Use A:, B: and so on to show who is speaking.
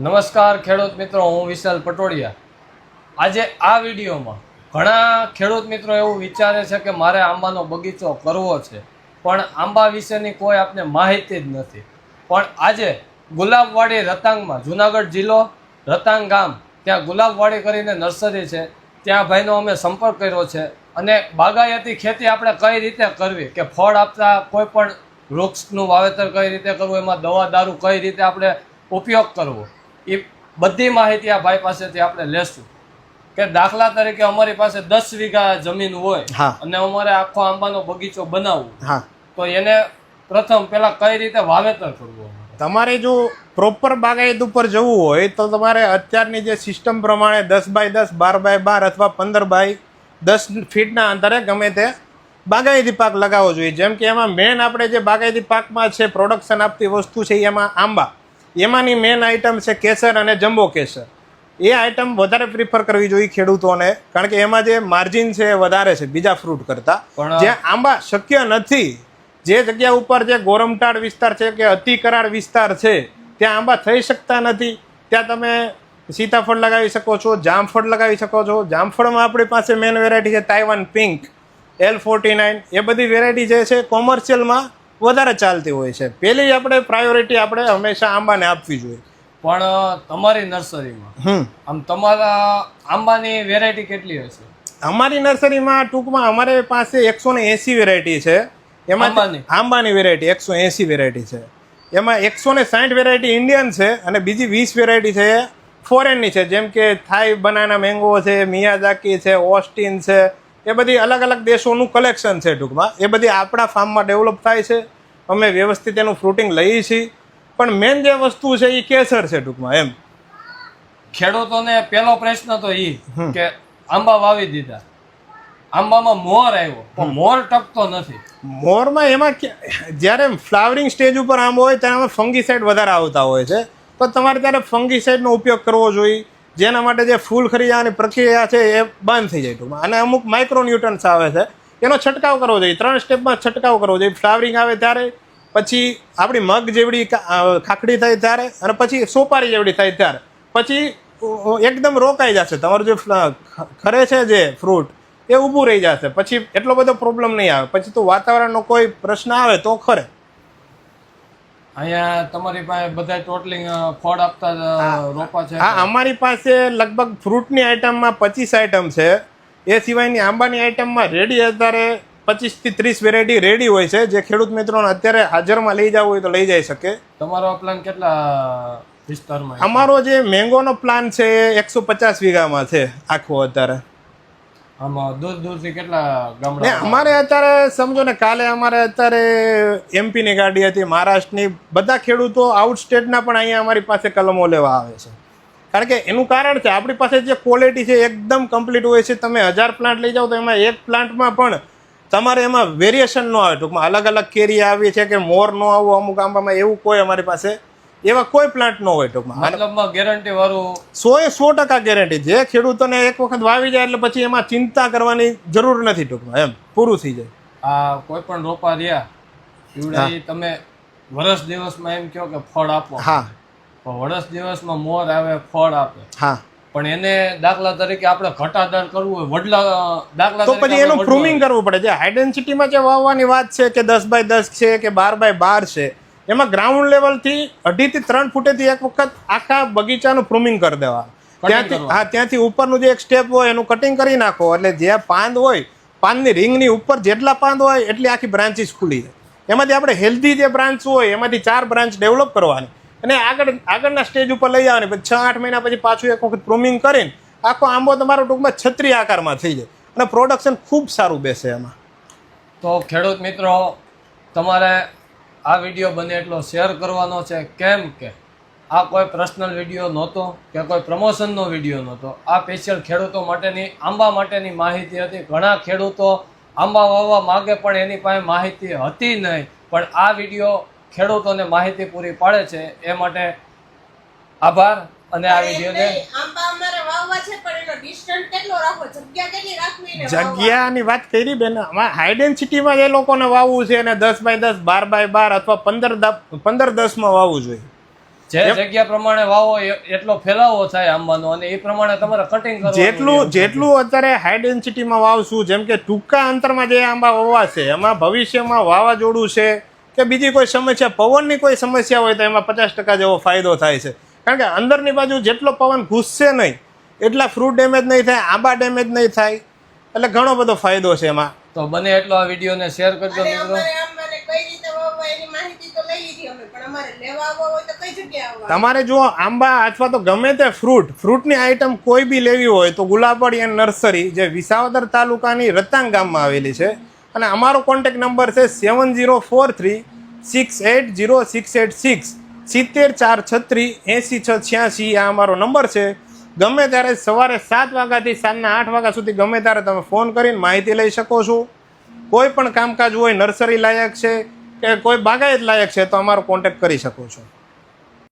A: નમસ્કાર ખેડૂત મિત્રો, હું વિશાલ પટોડિયા આજે આ વિડીયોમાં ઘણા ખેડૂત મિત્રો એવું વિચારે છે કે મારે આંબાનો બગીચો કરવો છે, પણ આંબા વિશેની કોઈ આપને માહિતી જ નથી. પણ આજે ગુલાબવાડી રતાંગમાં, જુનાગઢ જિલ્લો રતાંગ ગામ, ત્યાં ગુલાબવાડી કરીને નર્સરી છે, ત્યાં ભાઈનો અમે સંપર્ક કર્યો છે, અને બાગાયતી ખેતી આપણે કઈ રીતે કરવી, કે ફળ આપતા કોઈ પણ વૃક્ષનું વાવેતર કઈ રીતે કરવું, એમાં દવા દારૂ કઈ રીતે આપણે ઉપયોગ કરવો. એ બધી માહિતી આ ભાઈ પાસેથી આપણે લેશું. કે દાખલા તરીકે અમારી પાસે દસ વીઘા જમીન હોય. અને અમારે આખો આંબાનો બગીચો બનાવવો.
B: હા.
A: તો એને પ્રથમ પેલા કઈ રીતે વાવેતર કરવું
B: તમારે જો પ્રોપર બાગાયત ઉપર જવું હોય તો તમારે અત્યારની જે સિસ્ટમ પ્રમાણે દસ બાય દસ બાર બાય બાર અથવા પંદર બાય દસ ફીટના અંતરે ગમે તે બાગાયતી પાક લગાવવો જોઈએ. જેમ કે એમાં મેન આપણે જે બાગાયતી પાકમાં છે પ્રોડક્શન આપતી વસ્તુ છે એમાં આંબા. એમાંની મેન આઇટમ છે કેસર અને જમ્બો કેસર. એ આઇટમ વધારે પ્રિફર કરવી જોઈએ ખેડૂતોને કારણ કે એમાં જે માર્જિન છે એ વધારે છે બીજા ફ્રૂટ કરતાં.
A: પણ-
B: જ્યાં આંબા શક્ય નથી. જે જગ્યા ઉપર જે ગોરમટાળ વિસ્તાર છે કે અતિ કરાર વિસ્તાર છે ત્યાં આંબા થઈ શકતા નથી. ત્યાં તમે સીતાફળ લગાવી શકો છો જામફળ લગાવી શકો છો. જામફળમાં આપણી પાસે મેન વેરાયટી છે Taiwan pink L forty nine એ બધી વેરાયટી જે છે કોમર્શિયલમાં વધારે ચાલતી હોય છે. પેલી આપણે પ્રાયોરિટી આપણે હંમેશા આંબાને આપવી જોઈએ.
A: પણ તમારી નર્સરીમાં
B: હમ.
A: આમ તમારા આંબાની વેરાયટી કેટલી હશે
B: અમારી નર્સરીમાં ટૂંકમાં અમારે પાસે એકસો ને એંસી વેરાયટી છે. એમાં
A: આંબાની?
B: વેરાયટી એકસો એંસી વેરાયટી છે. એમાં એકસો ને સાઠ વેરાયટી ઇન્ડિયન છે અને બીજી વીસ વેરાયટી છે ફોરેનની છે. જેમ કે થાઈ બનાના મેંગો છે મિયાઝાકી છે ઓસ્ટિન છે એ બધી અલગ અલગ દેશોનું કલેક્શન છે ટૂંકમાં. એ બધી આપણા ફાર્મમાં ડેવલપ થાય છે. અમે વ્યવસ્થિત એનું ફ્રૂટિંગ લઈએ છીએ. પણ મેન જે વસ્તુ છે એ કેસર છે ટૂંકમાં એમ.
A: ખેડૂતોને પહેલો પ્રશ્ન તો એ કે આંબા વાવી દીધા. આંબામાં મોર આવ્યો પણ મોર ટકતો નથી.
B: મોરમાં એમાં જ્યારે ફ્લાવરિંગ સ્ટેજ ઉપર આંબો હોય ત્યારે ફંગીસાઇડ વધારે આવતા હોય છે. તો તમારે ત્યારે ફંગીસાઇડનો ઉપયોગ કરવો જોઈએ. જેના માટે જે ફૂલ ખરીદવાની પ્રક્રિયા છે એ બંધ થઈ જાય ટૂંકમાં. અને અમુક માઇક્રોન્યુટન્સ આવે છે. એનો છંટકાવ કરવો જોઈએ. ત્રણ સ્ટેપમાં છંટકાવ કરવો જોઈએ. ફ્લાવરિંગ આવે ત્યારે, પછી આપણી મગ જેવડી ખાખડી થાય ત્યારે, અને પછી સોપારી જેવડી થાય ત્યારે. પછી એકદમ રોકાઈ જશે. તમારું જે ખરે છે જે ફ્રૂટ એ ઊભું રહી જશે. પછી એટલો બધો પ્રોબ્લેમ નહીં આવે. પછી તો વાતાવરણનો કોઈ પ્રશ્ન આવે તો ખરે.
A: અહીંયા તમારી પાસે બધા ટોટલિંગ ફળ આપતા રોપા છે?
B: હા અમારી પાસે લગભગ ફ્રૂટની આઇટમમાં પચીસ આઇટમ છે. એ સિવાયની આંબાની આઇટમમાં રેડી અત્યારે પચીસથી ત્રીસ વેરાયટી રેડી હોય છે. જે ખેડૂત મિત્રોને અત્યારે હાજરમાં લઈ જવું હોય તો લઈ જઈ શકે.
A: તમારો પ્લાન કેટલા વિસ્તારમાં
B: અમારો જે મેંગોનો પ્લાન છે એ એકસો પચાસ વીઘામાં છે આખો અત્યારે.
A: આમાં દૂર દૂરથી કેટલા ગામડા
B: અમારે અત્યારે સમજો ને કાલે અમારે અત્યારે એમપીની ગાડી હતી મહારાષ્ટ્રની. બધા ખેડૂતો આઉટ સ્ટેટના પણ અહીંયા અમારી પાસે કલમો લેવા આવે છે. કારણ કે એનું કારણ છે આપણી પાસે જે ક્વોલિટી છે એકદમ કમ્પ્લીટ હોય છે. તમે હજાર પ્લાન્ટ લઈ જાઓ તો એમાં એક પ્લાન્ટમાં પણ તમારે એમાં વેરિએશન ન આવે. ટૂંકમાં અલગ અલગ કેરી આવી છે કે મોર ન આવું અમુક આંબામાં એવું કોઈ અમારી પાસે એવા કોઈ પ્લાન્ટ ન હોય ટૂંકમાં.
A: મતલબમાં ગેરંટી વાળું
B: સો એ સો ટકા ગેરંટી જે ખેડૂતોને એક વખત વાવી જાય એટલે પછી એમાં ચિંતા કરવાની જરૂર નથી ટૂંકમાં એમ પૂરું થઈ જાય.
A: આ કોઈ પણ રોપા રહ્યા એવડા તમે વરસ દિવસમાં એમ કહો કે ફળ આપો.
B: હા.
A: પણ વરસ દિવસમાં મોર આવે ફળ આપે.
B: હા.
A: પણ એને દાખલા તરીકે આપણે ઘટાદાર કરવું હોય વડલા દાખલા
B: તો પછી એનું પ્રૂમિંગ કરવું પડે. જે હાઈ ડેન્સિટીમાં જે વાવવાની વાત છે કે દસ બાય દસ છે કે બાર બાય બાર છે એમાં ગ્રાઉન્ડ લેવલથી અઢીથી ત્રણ ફૂટેથી એક વખત આખા બગીચાનું પ્રૂમિંગ કરી દેવા ત્યાંથી હા ત્યાંથી ઉપરનું જે એક સ્ટેપ હોય એનું કટિંગ કરી નાખો. એટલે જે પાંદ હોય પાંદની રિંગની ઉપર જેટલા પાંદ હોય એટલી આખી બ્રાન્ચીસ ખુલી જાય. એમાંથી આપણે હેલ્ધી જે બ્રાન્ચ હોય એમાંથી ચાર બ્રાન્ચ ડેવલપ કરવાની. અને આગળ આગળના સ્ટેજ ઉપર લઈ આવવાની. પછી છ આઠ મહિના પછી પાછું એક વખત પ્રૂમિંગ કરીને આખો આંબો તમારો ટૂંકમાં છત્રી આકારમાં થઈ જાય. અને પ્રોડક્શન ખૂબ સારું બેસે એમાં.
A: તો ખેડૂત મિત્રો તમારે આ વીડિયો બને એટલો શેર કરવાનો છે કેમ કે આ કોઈ પર્સનલ વીડિયો નહોતો કે કોઈ પ્રમોશનનો વીડિયો નહોતો. આ સ્પેશિયલ ખેડૂતો માટેની આંબા માટેની માહિતી હતી. ઘણા ખેડૂતો આંબા વાવવા માગે પણ એની પાસે માહિતી હતી નહીં. પણ આ વીડિયો ખેડૂતોને માહિતી પૂરી પાડે છે. એ માટે આભાર અને આ વિડીયોને
C: આંબા અમારે વાવવા છે પણ ડિસ્ટન્સ કેટલો રાખવો? જગ્યા કેટલી રાખવી
B: જગ્યાની વાત કરી બેન આમાં હાઈ ડેન્સિટીમાં જે લોકોને વાવવું છે અને દસ બાય દસ બાર બાય બાર અથવા પંદર પંદર દસમાં વાવવું જોઈએ.
A: જે જગ્યા પ્રમાણે વાવો એટલો ફેલાવો થાય આંબાનો અને એ પ્રમાણે તમારે કટિંગ કરવું
B: જેટલું જેટલું અત્યારે હાઈ ડેન્સિટીમાં વાવશું જેમ કે ટૂંકા અંતરમાં જે આંબા વવાશે એમાં ભવિષ્યમાં વાવાઝોડું છે કે બીજી કોઈ સમસ્યા પવનની કોઈ સમસ્યા હોય તો એમાં પચાસ ટકા જેવો ફાયદો થાય છે. કારણ કે અંદરની બાજુ જેટલો પવન ઘૂસશે નહીં એટલા ફ્રૂટ ડેમેજ નહીં થાય આંબા ડેમેજ નહીં થાય. એટલે ઘણો બધો ફાયદો છે એમાં.
A: તો બને એટલો આ વિડીયોને શેર કરજો મિત્રો.
C: અમારે આંબાને કઈ રીતે વાવવા એની માહિતી તો લઈ લીધી અમે પણ અમારે લેવા આવવા હોય તો કઈ જગ્યાએ આવવા?
B: તમારે જો આંબા અથવા તો ગમે તે ફ્રૂટ ફ્રૂટની આઈટમ કોઈ બી લેવી હોય તો ગુલાબડી એન્ડ નર્સરી જે વિસાવદર તાલુકાની રતાંગ ગામમાં આવેલી છે. અને અમારો કોન્ટેક નંબર છે seven zero four three six eight zero six eight six સિત્તેર ચાર છત્રીસ એંસી છ છ્યાસી આ અમારો નંબર છે. ગમે ત્યારે સવારે સાત વાગ્યાથી સાંજના આઠ વાગ્યા સુધી ગમે ત્યારે તમે ફોન કરીને માહિતી લઈ શકો છો. કોઈ પણ કામકાજ હોય નર્સરી લાયક છે કે કોઈ બાગાયત લાયક છે તો અમારો કોન્ટેક કરી શકો છો.